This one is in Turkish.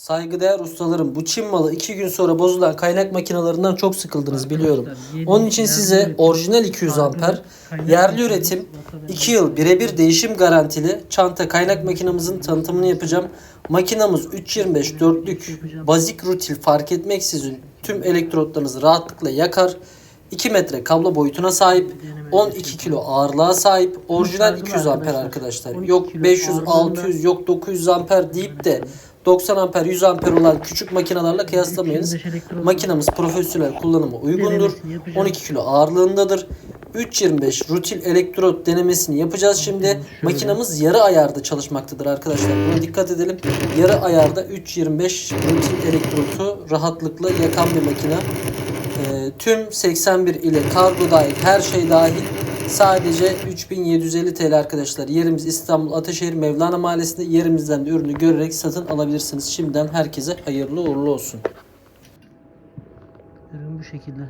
Saygıdeğer ustalarım bu Çin malı 2 gün sonra bozulan kaynak makinalarından çok sıkıldınız biliyorum. Onun için size orijinal 200 amper yerli üretim ortada 2 yıl birebir değişim garantili çanta kaynak makinamızın tanıtımını yapacağım. Makinamız 325 dörtlük bazik rutil fark etmeksizin tüm elektrotlarınızı rahatlıkla yakar. 2 metre kablo boyutuna sahip, 12 kilo ağırlığa sahip, orijinal 200 amper arkadaşlar. Yok 500, 600, yok 900 amper deyip de 90 amper, 100 amper olan küçük makinalarla kıyaslamayınız. 325 elektron- Makinamız profesyonel kullanıma uygundur. 12 kilo ağırlığındadır. 3.25 rutil elektrot denemesini yapacağız şimdi. Makinamız yarı ayarda çalışmaktadır arkadaşlar. Buna dikkat edelim. Yarı ayarda 3.25 rutil elektrotu rahatlıkla yakan bir makine. Ee, tüm 81 ile kargo dahil her şey dahil sadece 3750 TL arkadaşlar. Yerimiz İstanbul Ataşehir Mevlana Mahallesi'nde yerimizden de ürünü görerek satın alabilirsiniz. Şimdiden herkese hayırlı uğurlu olsun. Ürün bu şekilde.